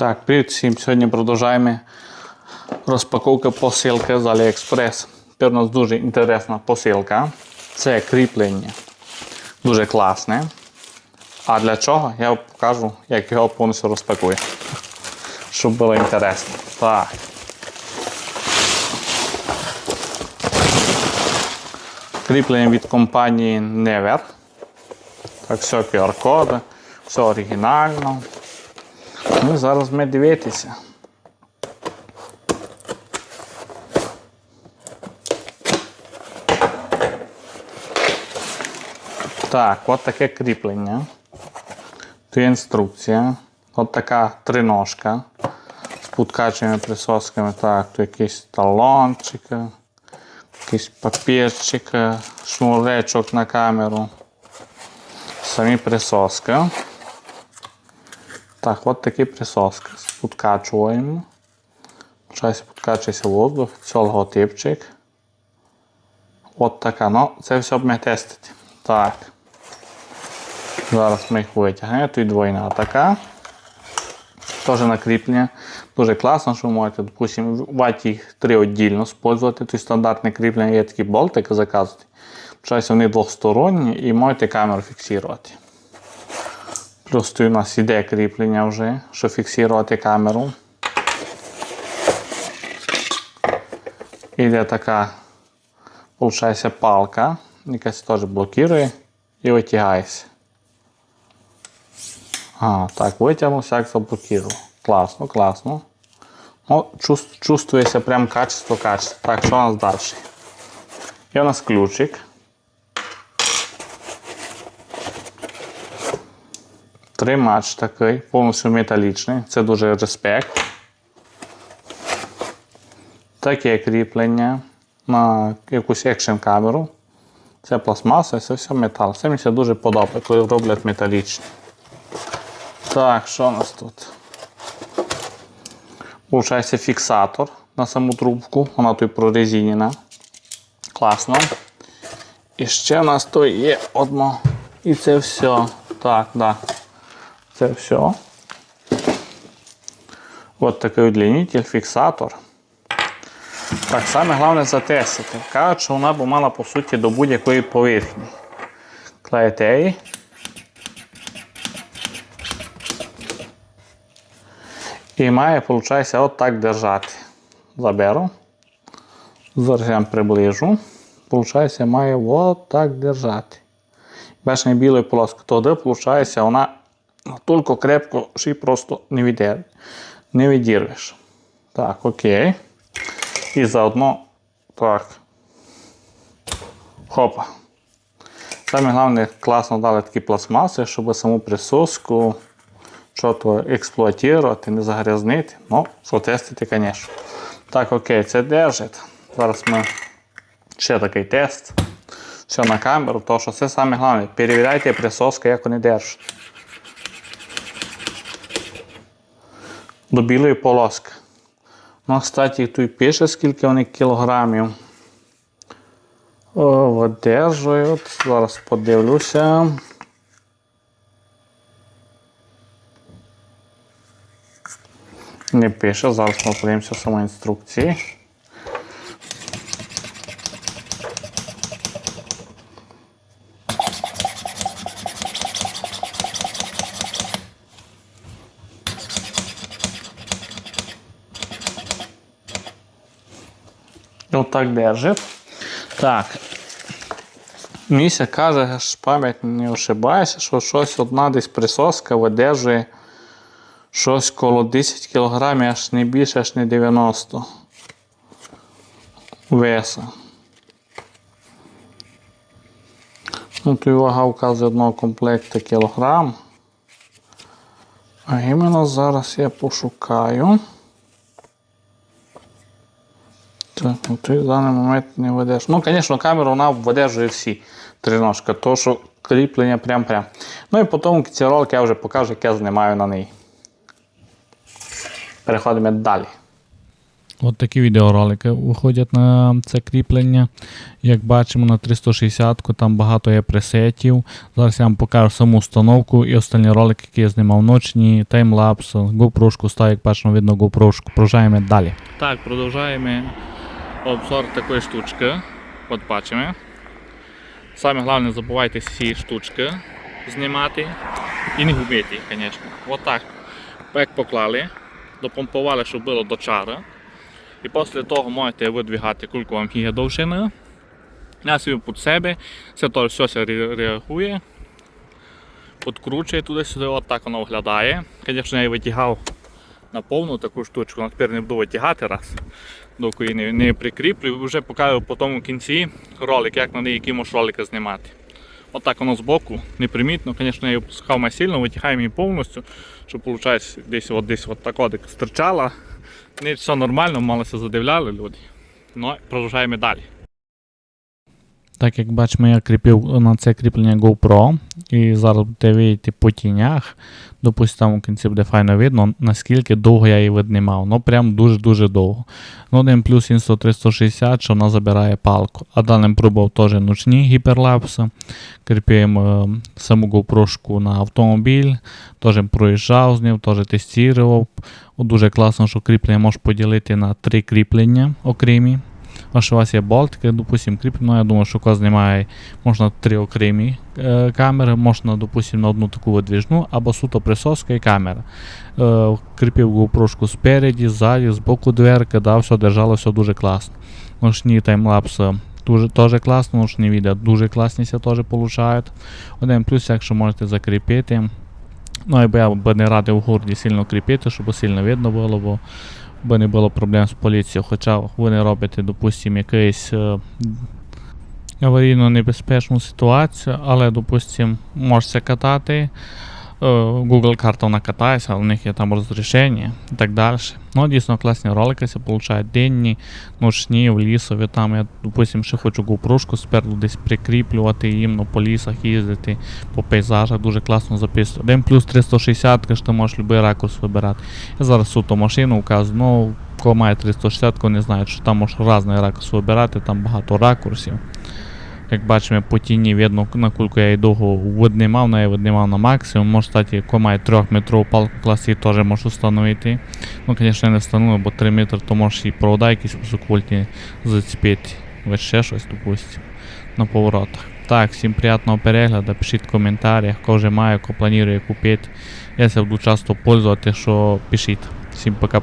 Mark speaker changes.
Speaker 1: Так, привіт всім. Сьогодні продовжуємо розпаковку посилки з AliExpress. Тепер у нас дуже інтересна посилка. Це кріплення. Дуже класне. А для чого? Я покажу, як його повністю розпакую. Щоб було інтересно. Так. Кріплення від компанії Never. Так, все QR-коди, все оригінально. Ну, зараз ми дивитися. Так, от таке кріплення. Тут інструкція. От така триножка з путкачими присосками. Так, тут якісь талончики, якийсь папірчик, шнуречок на камеру. Самі присоски. Так, от такі присоски. Подкачуємо. Почається подкачується воздух, це логотипчик. От така. Ну, це все б ми тестити. Так. Зараз ми їх витягнемо. Тут двойна така. Теж накріплення. Дуже класно, що ви можете, допустимо, ваті їх три віддільно спользувати. Тут стандартне кріплення є такі болтики заказувати. Почається вони двосторонні і можете камеру фіксувати. Плюс у нас іде кріплення вже, щоб фіксувати камеру. Іде така, виходить, палка, якась теж блокує і витягається. А, так, витягнувся, як заблокував. Класно, класно. Ну, чувствується прям качество, качество. Так, що у нас далі? Є у нас ключик. Тримач такий, повністю металічний. Це дуже респект. Таке кріплення на якусь екшн камеру. Це пластмаса, це все метал. Це мені все дуже подобається, коли роблять металічні. Так, що у нас тут? Получається фіксатор на саму трубку. Вона тут прорезинена. Класно. І ще в нас тут є одно. І це все. Так, да. Це все. От такий удлінитель, фіксатор. Так, саме головне затестити. Кажуть, що вона б мала по суті до будь-якої поверхні. Клеїте її. І має, виходить, от так держати. Заберу. Зараз приближу. Получається, має от так держати. Бачите, білою полоскою. Тоді, виходить, вона настільки крепко, що її просто не відір... не відірвеш. Так, окей. І заодно так. Хопа. Саме головне, класно дали такі пластмаси, щоб саму присоску чітко експлуатувати, не загрязнити. Ну, що тестити, звісно. Так, окей, це держить. Зараз ми ще такий тест. Все на камеру, тому що це саме головне. Перевіряйте присоски, як вони держать. До білої полоски. Ну, кстати, тут пише, скільки вони кілограмів. О, видержують. Зараз подивлюся. Не пише, зараз ми подивимося самої інструкції. Отак держить. Так. Міся каже, що пам'ять не ошибається, що щось одна десь присоска видержує щось коло 10 кг, аж не більше, аж не 90 веса. Ну, тут вага вказує одного комплекту кілограм. А іменно зараз я пошукаю. Так, ну ти в даний момент не ведеш. Ну, звісно, камеру вона видержує всі триножки, то що кріплення прям-прям. Ну і потім ці ролики я вже покажу, як я знімаю на неї. Переходимо далі. От такі відеоролики виходять на це кріплення. Як бачимо на 360 там багато є пресетів. Зараз я вам покажу саму установку і останні ролики, які я знімав ночні, таймлапс, GoPro став, як бачимо, видно GoPro. Продовжаємо далі. Так, продовжуємо обзор такої штучки. От бачимо. Саме головне, не забувайте всі штучки знімати і не губити звісно. От так. Як поклали, допомпували, щоб було до чара. І після того можете видвігати кульку вам є довжина. Я собі під себе, це то все все реагує. Подкручує туди-сюди, так воно виглядає. Звісно, я витягав на повну таку штучку, але тепер не буду витягати раз, доки її не, не прикріплю. Вже покажу по тому кінці ролик, як на неї які можеш ролики знімати. От воно збоку, непримітно. Звісно, я її опускав ми сильно, витягаємо її повністю, щоб виходить, десь от, десь от так от стирчала. Не все нормально, мало се задивляли люди. Ну, продовжуємо далі. Так як бачимо, я кріпив на це кріплення GoPro, і зараз будете видіти по тінях. Допустимо, у кінці буде файно видно, наскільки довго я її віднімав. Ну прям дуже-дуже довго. Один плюс Insta 360, що вона забирає палку. А даним пробував теж ночні гіперлапси. Кріпимо е, саму GoPro на автомобіль, теж проїжджав з ним, теж тестував. Дуже класно, що кріплення можеш поділити на три кріплення окремі. Якщо у вас є болтики, допустим, кріплено, я думаю, що коли знімає, можна три окремі е, камери, можна, допустим, на одну таку видвіжну, або суто присоска і камера. Е, кріпив GoPro спереді, ззаді, з боку дверки, да, все держалося дуже класно. Ночні таймлапси дуже теж класно, ночні відео дуже класні ся теж получають. Один плюс, якщо можете закріпити. Ну, я би не радив в городі сильно кріпити, щоб сильно видно було, бо би не було проблем з поліцією. Хоча ви не робите, допустимо, якийсь е, аварійно небезпечну ситуацію, але, допустимо, можете катати. Е, Google карта вона катається, у них є там розрішення і так далі. Ну, дійсно класні ролики се получають денні, ночні, в лісові. Там я, допустим, ще хочу GoPro спереду десь прикріплювати їм ну, по лісах їздити, по пейзажах дуже класно записувати. Один плюс 360, що ти можеш будь-який ракурс вибирати. Я зараз суто машину вказую, ну, кого має 360, не знає, що там можеш різний ракурс вибирати, там багато ракурсів. Як бачимо, по тіні видно, на кульку я її довго віднімав, на я віднімав на максимум. Може, кстати, кого має 3 метрову палку класі, теж можеш встановити. Ну, звісно, не встановлю, бо 3 метри, то можеш і провода якісь високовольтні зацепити. Ви ще щось, допустимо, на поворотах. Так, всім приятного перегляду, пишіть в коментарях, хто вже має, хто планує купити. Я себе буду часто пользувати, що пишіть. Всім пока.